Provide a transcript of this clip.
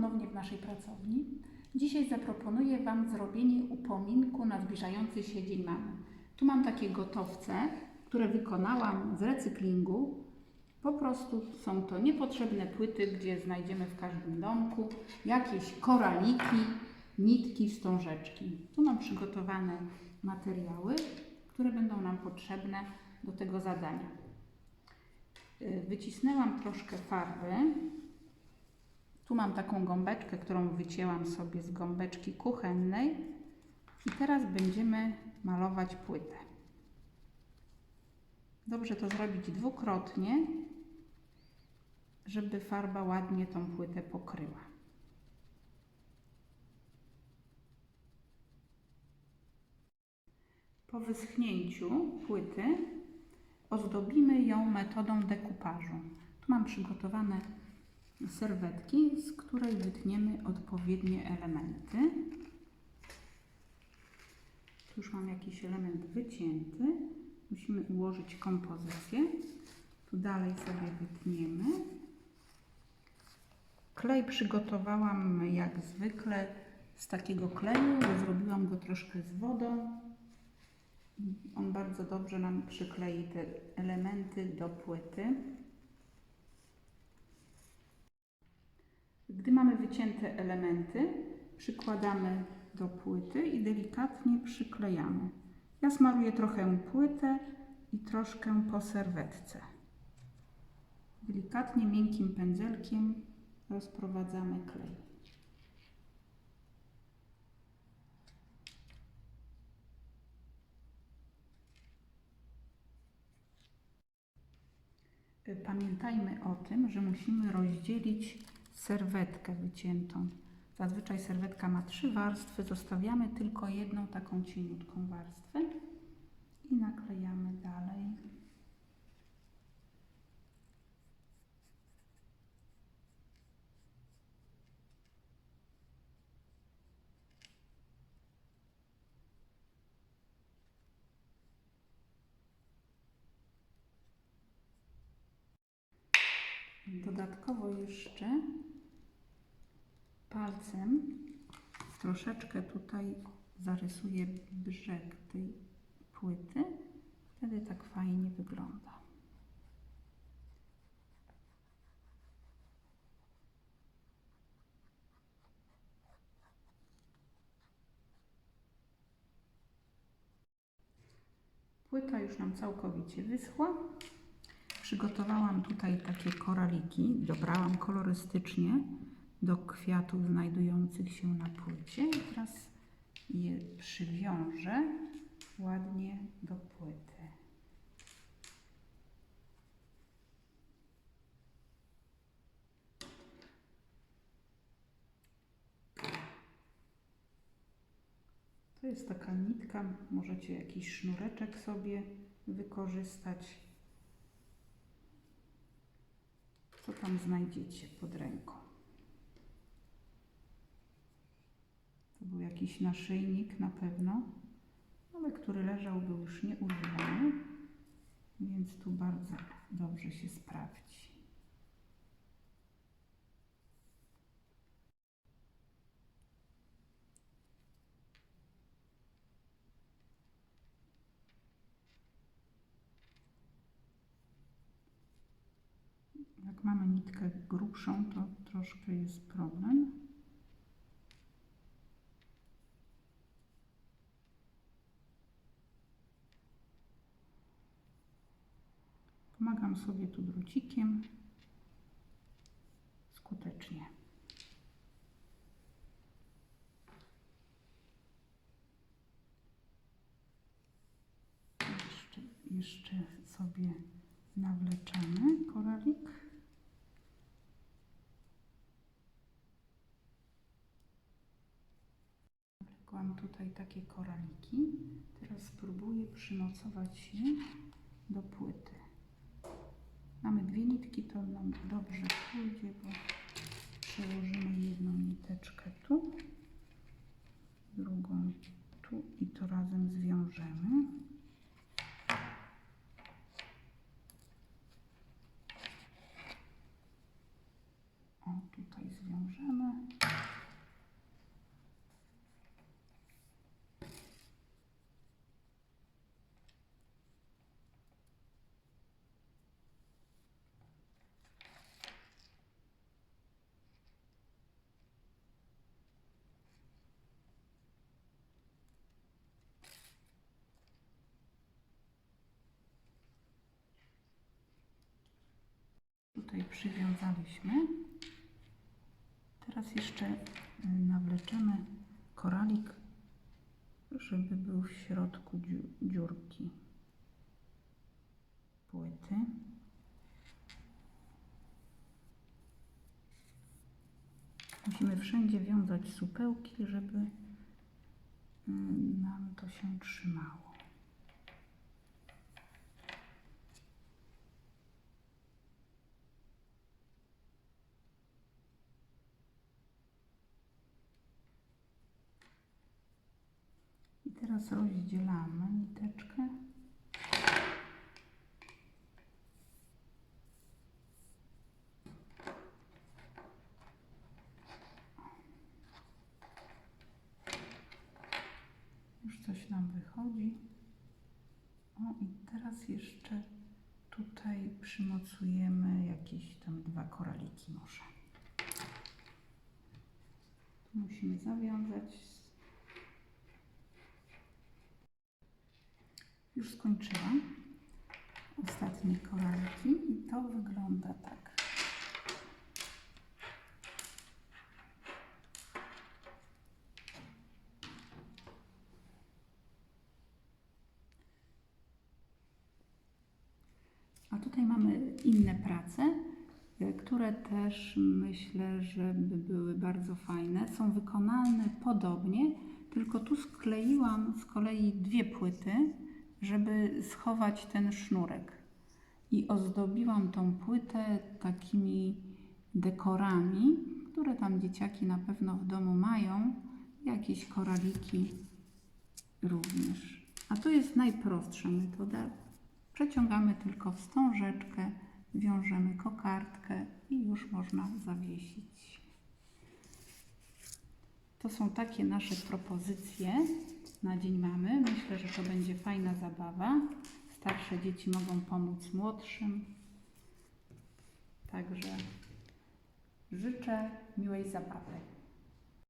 ponownie w naszej pracowni. Dzisiaj zaproponuję Wam zrobienie upominku na zbliżający się Dzień Mamy. Tu mam takie gotowce, które wykonałam z recyklingu. Po prostu są to niepotrzebne płyty, gdzie znajdziemy w każdym domku jakieś koraliki, nitki, wstążeczki. Tu mam przygotowane materiały, które będą nam potrzebne do tego zadania. Wycisnęłam troszkę farby. Tu mam taką gąbeczkę, którą wycięłam sobie z gąbeczki kuchennej. I teraz będziemy malować płytę. Dobrze to zrobić dwukrotnie, żeby farba ładnie tą płytę pokryła. Po wyschnięciu płyty ozdobimy ją metodą dekupażu. Tu mam przygotowane serwetki, z której wytniemy odpowiednie elementy. Tu już mam jakiś element wycięty. Musimy ułożyć kompozycję. Tu dalej sobie wytniemy. Klej przygotowałam jak zwykle z takiego kleju. Zrobiłam go troszkę z wodą. On bardzo dobrze nam przyklei te elementy do płyty. Gdy mamy wycięte elementy, przykładamy do płyty i delikatnie przyklejamy. Ja smaruję trochę płytę i troszkę po serwetce. Delikatnie, miękkim pędzelkiem rozprowadzamy klej. Pamiętajmy o tym, że musimy rozdzielić serwetkę wyciętą. Zazwyczaj serwetka ma trzy warstwy, zostawiamy tylko jedną taką cieniutką warstwę i naklejamy dalej. Dodatkowo jeszcze palcem troszeczkę tutaj zarysuję brzeg tej płyty. Wtedy tak fajnie wygląda. Płyta już nam całkowicie wyschła. Przygotowałam tutaj takie koraliki, dobrałam kolorystycznie do kwiatów znajdujących się na płycie i teraz je przywiążę ładnie do płyty. To jest taka nitka, możecie jakiś sznureczek sobie wykorzystać. Co tam znajdziecie pod ręką? To był jakiś naszyjnik na pewno, ale który leżał był już nieużywany, więc tu bardzo dobrze się sprawdzi. Jak mamy nitkę grubszą, to troszkę jest problem. Pomagam sobie tu drucikiem skutecznie. Jeszcze, jeszcze sobie nawleczamy koralik. Nawlekłam tutaj takie koraliki. Teraz spróbuję przymocować je do płyty. Mamy dwie nitki, to nam dobrze pójdzie, bo przełożymy jedną niteczkę tu, drugą tu i to razem zwiążemy. Tutaj przywiązaliśmy. Teraz jeszcze nawleczemy koralik, żeby był w środku dziu- dziurki płyty. Musimy wszędzie wiązać supełki, żeby y, nam to się trzymało. I teraz rozdzielamy niteczkę. Już coś nam wychodzi. O i teraz jeszcze tutaj przymocujemy jakieś tam dwa koraliki może. Tu musimy zawiązać. Już skończyłam ostatnie koraliki i to wygląda tak. A tutaj mamy inne prace, y, które też myślę, że by były bardzo fajne. Są wykonane podobnie, tylko tu skleiłam z kolei dwie płyty, żeby schować ten sznurek. I ozdobiłam tą płytę takimi dekorami, które tam dzieciaki na pewno w domu mają. Jakieś koraliki również. A to jest najprostsza metoda. Przeciągamy tylko wstążeczkę, wiążemy kokardkę i już można zawiesić. To są takie nasze propozycje na Dzień Mamy. Myślę, że to będzie fajna zabawa. Starsze dzieci mogą pomóc młodszym. Także życzę miłej zabawy.